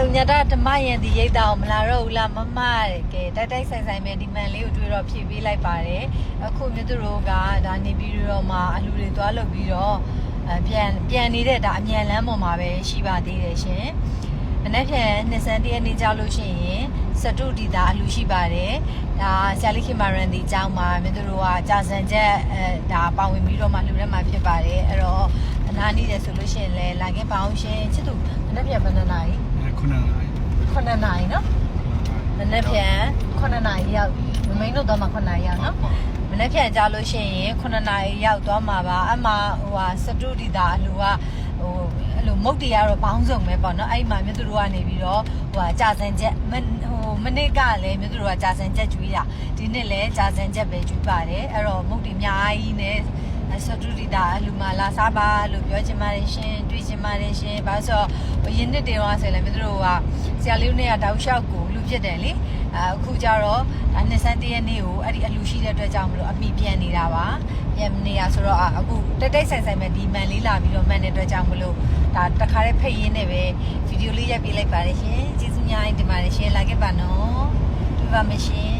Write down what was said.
တုံညတာဓမ္မယန်ဒီရိတ်တာကိုမလာတော့ဘူးလားမမတဲ့ကဲတိုက်တိုက်ဆိုင်ဆိုင်ပဲဒီမန်လေးကိုတွေ့တော့ဖြည့်ပေးလိုက်ပါတယ်အခုမြတ်သူတို့ကဒါနေပြီးတော့မှအလူတွေသွားလုပ်ပြီးတော့အပြန်ပြန်နေတဲ့ဒါအမြန်လမ်းပေါ်မှာပဲရှိပါသေးတယ်ရှင်မနေ့ဖြန်နှစ်ဆန်းတရက်နေ့ကြောက်လို့ရှိရင်စတုဒီတာအလူရှိပါတယ်ဒါဆရာလေးခင်မာရန်ဒီအကြောင်းမှာမြတ်သူတို့ကကြာစံချက်အဲဒါပါဝင်ပြီးတော့မှလူထဲမှာဖြစ်ပါတယ်အဲ့တော့အနာနေတယ်ဆိုလို့ရှိရင်လည်းလာခဲ့ပါအောင်ရှင်ချစ်သူမနေ့ဖြန်ဘယ်နှ စ်နာရီခုနကလိုက်9နာရီနော်မနေ့ပြန်9နာရီရောက်မမိန်တို့တော့မှ9နာရီရောက်နော်မနေ့ပြန်ကြလို့ရှိရင်9နာရီရောက်သွားမှာပါအမှဟိုဟာစတုဒီတာအလူကဟိုအဲ့လိုမုတ်တရားတော့ဘောင်းစုံပဲပေါ့နော်အဲ့မှာမြတ်သူတို့ကနေပြီးတော့ဟိုဟာကြာစံချက်မဟိုမနေ့ကလည်းမြတ်သူတို့ကကြာစံချက်ကျွေးတာဒီနေ့လည်းကြာစံချက်ပဲကျွေးပါတယ်အဲ့တော့မုတ်ဒီအများကြီးနဲ့ စတုဒီတာအလူမလာစားပါလို့ပြောချင်ပါတယ်ရှင်တွေ့ချင်ပါတယ်ရှင်ဘာလို့ဆိုတော့ရင်းနှစ်တင်သွားဆိုရင်လည်းမြတ်သူတို့ကဆရာလေးတို့နဲ့ကတောက်လျှောက်ကိုလူဖြစ်တယ်လေအခုကျတော့ဒါနှစ်ဆန်းတရက်နေ့ကိုအဲ့ဒီအလူရှိတဲ့အတွက်ကြောင့်မလို့အမိပြန်နေတာပါပြန်နေရဆိုတော့အခုတိတ်တိတ်ဆိုင်ဆိုင်ပဲဒီမန်လေးလာပြီးတော့မန်တဲ့အတွက်ကြောင့်မလို့ဒါတခါတည်းဖိတ်ရင်းနဲ့ပဲဗီဒီယိုလေးရိုက်ပေးလိုက်ပါတယ်ရှင်ကျေးဇူးများတင်ပါတယ်ရှင်လာခဲ့ပါနော်တွေ့ပါမယ်ရှင်